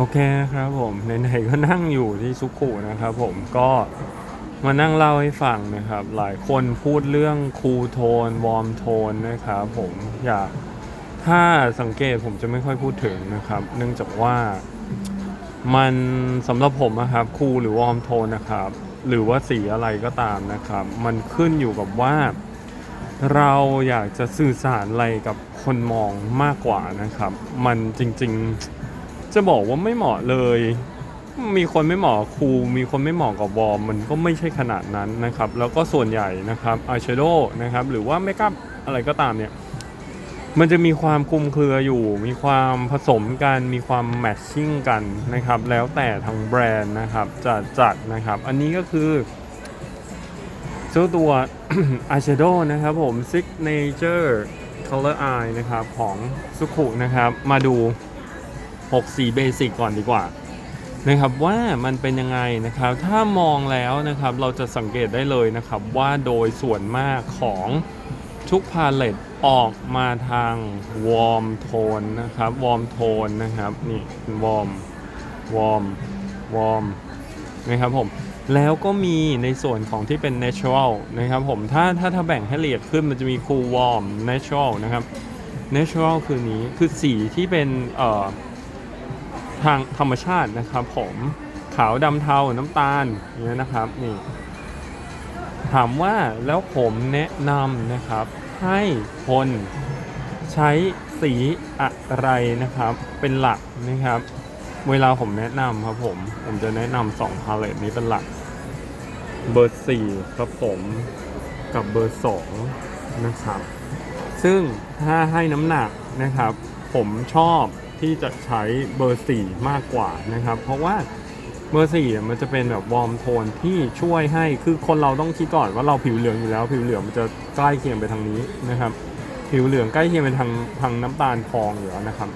โอเคครับผมไหนๆก็นั่งอยู่ที่ซุกุนะครับผมก็มานั่งเล่าให้ฟังนะครับ หลายคนพูดเรื่องคูลโทนวอร์มโทนนะครับผมอยากถ้าสังเกตผมจะไม่ค่อยพูดถึงนะครับ เนื่องจากว่ามันสำหรับผมนะครับคูลหรือวอร์มโทนนะครับ หรือว่าสีอะไรก็ตามนะครับ มันขึ้นอยู่กับว่า เราอยากจะสื่อสารอะไรกับคนมองมากกว่านะครับ มันจริง ๆ จะบอกว่าไม่เหมาะเลย มีคนไม่เหมาะครูมีคนไม่เหมาะกับวอร์มมันก็ไม่ใช่ขนาดนั้นนะครับ แล้วก็ส่วนใหญ่นะครับอายแชโดว์นะครับ หรือว่าเมคอัพอะไรก็ตามเนี่ย มันจะมีความคลุมเครืออยู่ มีความผสมกัน มีความแมทชิ่งกันนะครับ แล้วแต่ทางแบรนด์นะครับจะจัดนะครับ อันนี้ก็คือเจ้าตัว eyeshadow นะครับผม signature color eye นะครับของสุขุนะครับ มาดู 6สีเบสิกก่อนดีกว่านะครับว่ามันเป็นยังไงนะครับถ้ามองแล้วนะครับเราจะสังเกตได้เลยนะครับว่าโดยส่วนมากของทุกพาเลตออกมาทางวอร์มโทนนะครับวอร์มโทนนะครับนี่วอร์มวอร์มวอร์มนะครับผมแล้วก็มีในส่วนของที่เป็น natural นะครับผมถ้าถ้าถ้าแบ่งให้ละเอียดขึ้นมันจะมี cool warm natural นะครับ natural คือนี้คือสีที่เป็นเอ่อ ทางธรรมชาตินะครับ ผมขาวดำเทาน้ำตาลเงี้ยนะครับนี่ถามว่าแล้วผมแนะนำนะครับ ให้คนใช้สีอะไรนะครับ เป็นหลักนะครับ เวลาผมแนะนำครับผม ผมจะแนะนำสองพาเลตนี้เป็นหลัก เบอร์สี่ครับผมกับเบอร์สองนะครับ ซึ่งถ้าให้น้ำหนักนะครับ ผมชอบ ที่จะใช้เบอร์สี่มากกว่านะครับ เพราะว่าเบอร์สี่มันจะเป็นแบบวอร์มโทนที่ช่วยให้คือคนเราต้องคิดก่อนว่าเราผิวเหลืองอยู่แล้ว ผิวเหลืองมันจะใกล้เคียงไปทางนี้นะครับ ผิวเหลืองใกล้เคียงไปทางทางน้ำตาลทองอยู่แล้วนะครับ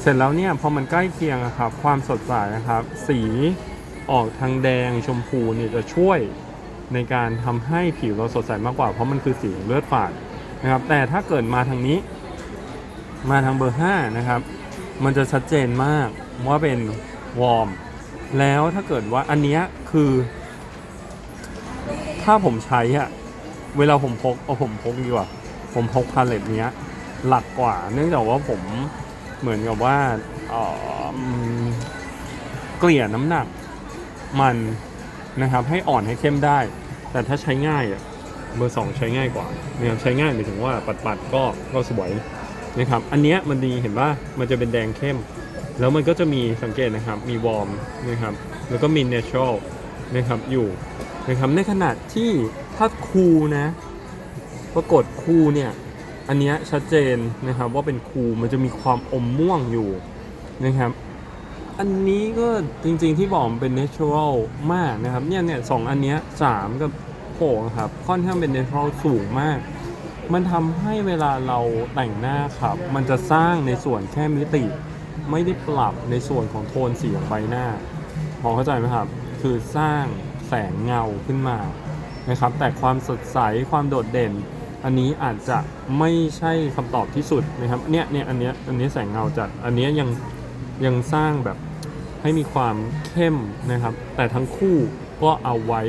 เสร็จแล้วเนี่ยพอมันใกล้เคียงอะครับ ความสดใสนะครับ สีออกทางแดงชมพูเนี่ยจะช่วยในการทำให้ผิวเราสดใสมากกว่า เพราะมันคือสีเลือดฝาดนะครับ แต่ถ้าเกิดมาทางนี้ มาทางเบอร์5นะครับ มันจะชัดเจนมากว่าเป็นวอร์ม แล้วถ้าเกิดว่าอันเนี้ยคือ ถ้าผมใช้อะเวลาผมพกเอาผมพกดีกว่า ผมพกพาเลตเนี้ย หลักกว่า เนื่องจากว่าผมเหมือนกับว่าเกลี่ยน้ำหนักมันนะครับ ให้อ่อนให้เข้มได้ แต่ถ้าใช้ง่ายอะเบอร์สองใช้ง่ายกว่านะครับใช้ง่ายหมายถึงว่าปัดๆก็ก็สวย นะครับ อันนี้มันดีเห็นว่ามันจะเป็นแดงเข้ม แล้วมันก็จะมีสังเกตนะครับ มีวอร์มนะครับ แล้วก็มีเนเชอรัลนะครับอยู่นะครับ ในขณะที่ถ้าคูลนะ ปรากฏคูลเนี่ย อันนี้ชัดเจนนะครับว่าเป็นคูลมันจะมีความอมม่วงอยู่นะครับ อันนี้ก็จริงๆที่บอกเป็น natural มากนะครับ เนี่ยเนี่ยสองอันนี้สามกับหกครับ ค่อนข้างเป็น natural สูงมาก มันทำให้เวลาเราแต่งหน้าครับ มันจะสร้างในส่วนแค่มิติ ไม่ได้ปรับในส่วนของโทนสีของใบหน้าพอเข้าใจไหมครับ คือสร้างแสงเงาขึ้นมานะครับ แต่ความสดใสความโดดเด่น อันนี้อาจจะไม่ใช่คำตอบที่สุดนะครับเนี่ยเนี่ยอันเนี้ยอันนี้แสงเงาจัดอันเนี้ยยังยังสร้างแบบให้มีความเข้มนะครับ แต่ทั้งคู่ก็เอาไว้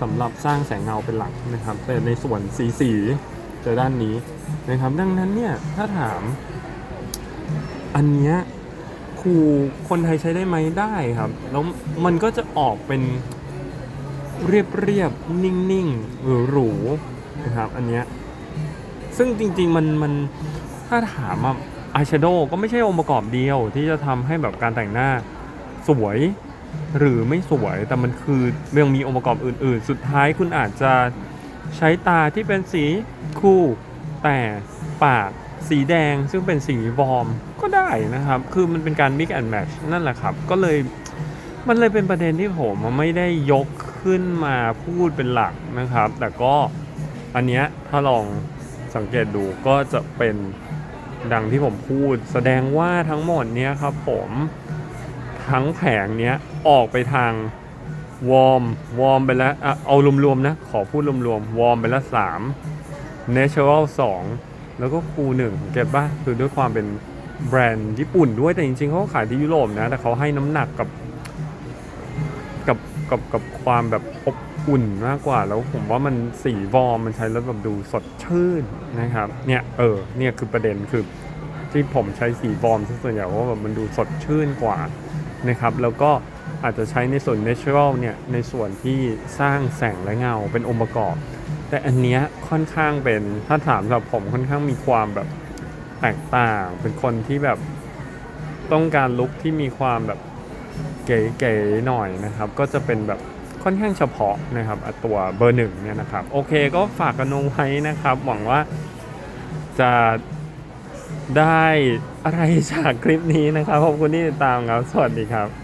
สำหรับสร้างแสงเงาเป็นหลักนะครับ แต่ในส่วนสีสี จะด้านนี้นะครับดังนั้นเนี่ยถ้าถาม อันเนี้ยครูคนไทยใช้ได้ไหมได้ครับ แล้วมันก็จะออกเป็นเรียบเรียบนิ่งๆหรือหรูนะครับ อันเนี้ยซึ่งจริงๆมันมันถ้าถามอะอายแชโดว์ก็ไม่ใช่องค์ประกอบเดียวที่จะทำให้แบบการแต่งหน้าสวยหรือไม่สวยแต่มันคือยังมีองค์ประกอบอื่น ๆ สุดท้ายคุณอาจจะ ใช้ตาที่เป็นสีคู่ แต่ปากสีแดงซึ่งเป็นสีวอร์มก็ได้นะครับ คือมันเป็นการ mix and match นั่นแหละครับ ก็เลยมันเลยเป็นประเด็นที่ผมไม่ได้ยกขึ้นมาพูดเป็นหลักนะครับ แต่ก็อันเนี้ยถ้าลองสังเกตดูก็จะเป็นดังที่ผมพูด แสดงว่าทั้งหมดเนี้ยครับผมทั้งแผงเนี้ยออกไปทาง วอร์มวอร์มไปแล้วอะเอารวมๆนะ ขอพูดรวมๆวอร์มไปแล้วสาม natural 2แล้วก็คูหนึ่งเก็ตป่ะคือด้วยความเป็นแบรนด์ญี่ปุ่นด้วยแต่จริงๆเขาขายที่ยุโรปนะ แต่เขาให้น้ำหนักกับกับกับกับความแบบอบอุ่นมากกว่า แล้วผมว่ามันสีวอร์มมันใช้แล้วแบบดูสดชื่นนะครับ เนี่ยเออเนี่ยคือประเด็นคือที่ผมใช้สีวอร์มส่วนใหญ่เพราะว่าแบบมันดูสดชื่นกว่านะครับ แล้วก็ อาจจะใช้ในส่วน natural เนี่ยในส่วนที่สร้างแสงและเงาเป็นองค์ประกอบ แต่อันเนี้ยค่อนข้างเป็นถ้าถามสำหรับผมค่อนข้างมีความแบบแตกต่าง เป็นคนที่แบบต้องการลุคที่มีความแบบเก๋ๆหน่อยนะครับ ก็จะเป็นแบบค่อนข้างเฉพาะนะครับตัวเบอร์หนึ่งเนี่ยนะครับโอเคก็ฝากกันเอาไว้นะครับ หวังว่าจะได้อะไรจากคลิปนี้นะครับขอบคุณที่ติดตามครับ สวัสดีครับ